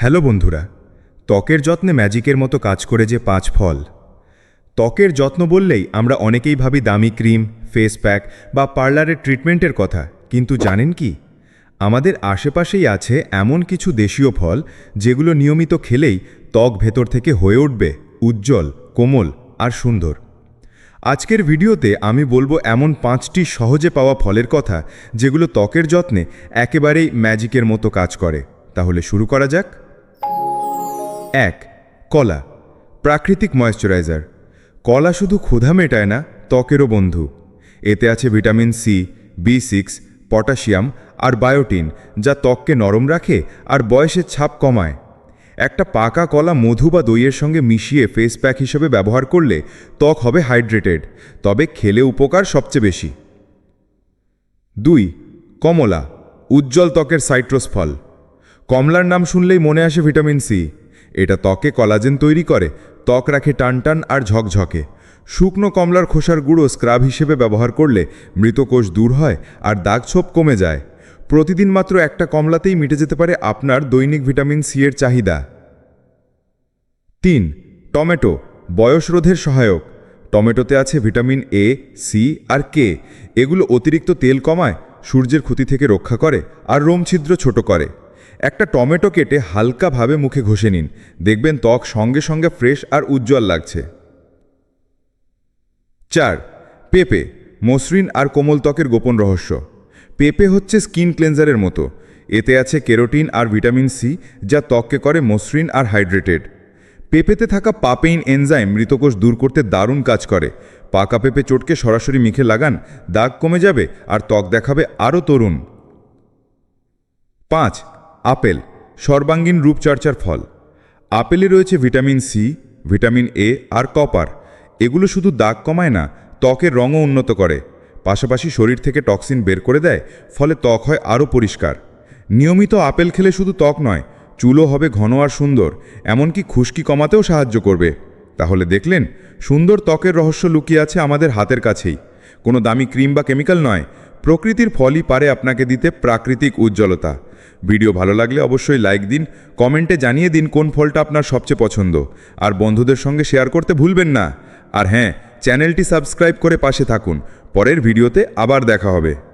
Hello বন্ধুরা, ত্বকের যত্নে ম্যাজিকের মতো কাজ করে যে পাঁচ ফল। ত্বকের যত্ন বললেই আমরা অনেকেই ভাবি দামি ক্রিম ফেস প্যাক বা পার্লারের ট্রিটমেন্টের কথা, কিন্তু জানেন কি? আমাদের আশেপাশেই আছে এমন কিছু দেশীয় ফল যেগুলো নিয়মিত খেলেই ত্বক ভেতর থেকে হয়ে উঠবে, উজ্জ্বল, কোমল আর সুন্দর। আজকের ভিডিওতে আমি বলব এমন পাঁচটি সহজে পাওয়া ফলের কথা যেগুলো ত্বকের যত্নে একেবারেই ম্যাজিকের মতো কাজ করে। তাহলে শুরু করা যাক। এক, কলা, প্রাকৃতিক ময়েশ্চারাইজার কলা শুধু ক্ষুধা মেটায় না, ত্বকেরও বন্ধু। এতে আছে vitamin C, B six, potassium আর বায়োটিন, যা ত্বককে নরম রাখে আর বয়সের ছাপ কমায়। একটা পাকা কলা মধু বা দইয়ের সঙ্গে মিশিয়ে ফেস প্যাক হিসেবে ব্যবহার করলে ত্বক হবে হাইড্রেটেড তবে খেলে উপকার সবচেয়ে বেশি। দুই, কমলা, উজ্জ্বল ত্বকের সাইট্রাস ফল। কমলার নাম শুনলেই মনে আসে ভিটামিন সি। এটা ত্বকে কলাজেন তৈরি করে, ত্বক রাখে টানটান আর ঝকঝকে। শুকনো কমলার খোসার গুঁড়ো স্ক্রাব হিসেবে ব্যবহার করলে মৃতকোষ দূর হয় আর দাগ ছোপ কমে যায়। প্রতিদিন মাত্র একটা কমলাতেই মিটে যেতে পারে আপনার দৈনিক ভিটামিন সি এর চাহিদা। তিন, টমেটো বয়সরোধের সহায়ক। টমেটোতে আছে ভিটামিন এ, সি আর কে। এগুলো অতিরিক্ত তেল কমায়, সূর্যের ক্ষতি থেকে রক্ষা করে আর রোম ছিদ্র ছোট করে। একটা টমেটো কেটে হালকাভাবে মুখে ঘষে নিন। দেখবেন ত্বক সঙ্গে সঙ্গে ফ্রেশ আর উজ্জ্বল লাগছে। চার, পেঁপে, মসৃণ আর কোমল ত্বকের গোপন রহস্য। পেঁপে হচ্ছে স্কিন ক্লেন্সারের মতো। এতে আছে কেরোটিন আর ভিটামিন সি, যা ত্বককে করে মসৃণ আর হাইড্রেটেড। পেঁপেতে থাকা পাপেইন এনজাইম মৃতকোষ দূর করতে দারুণ কাজ করে। পাকা পেঁপে চটকে সরাসরি মুখে লাগান, দাগ কমে যাবে আর ত্বক দেখাবে আরও তরুণ। পাঁচ আপেল, সর্বাঙ্গীন রূপচর্চার ফল। আপেলে রয়েছে ভিটামিন সি, ভিটামিন এ আর কপার। এগুলো শুধু দাগ কমায় না, ত্বকের রঙও উন্নত করে। পাশাপাশি শরীর থেকে টক্সিন বের করে দেয়, ফলে ত্বক হয় আরও পরিষ্কার। নিয়মিত আপেল খেলে শুধু ত্বক নয়, চুলও হবে ঘন আর সুন্দর, এমনকি খুশকি কমাতেও সাহায্য করবে। তাহলে দেখলেন, সুন্দর ত্বকের রহস্য লুকিয়ে আছে আমাদের হাতের কাছেই। কোনো দামি ক্রিম বা কেমিক্যাল নয়, প্রকৃতির ফলই পারে আপনাকে দিতে প্রাকৃতিক উজ্জ্বলতা। ভিডিও ভালো লাগলে অবশ্যই লাইক দিন, কমেন্টে জানিয়ে দিন কোন ফলটা আপনার সবচেয়ে পছন্দ। আর বন্ধুদের সঙ্গে শেয়ার করতে ভুলবেন না। আর হ্যাঁ চ্যানেলটি সাবস্ক্রাইব করে পাশে থাকুন। পরের ভিডিওতে আবার দেখা হবে।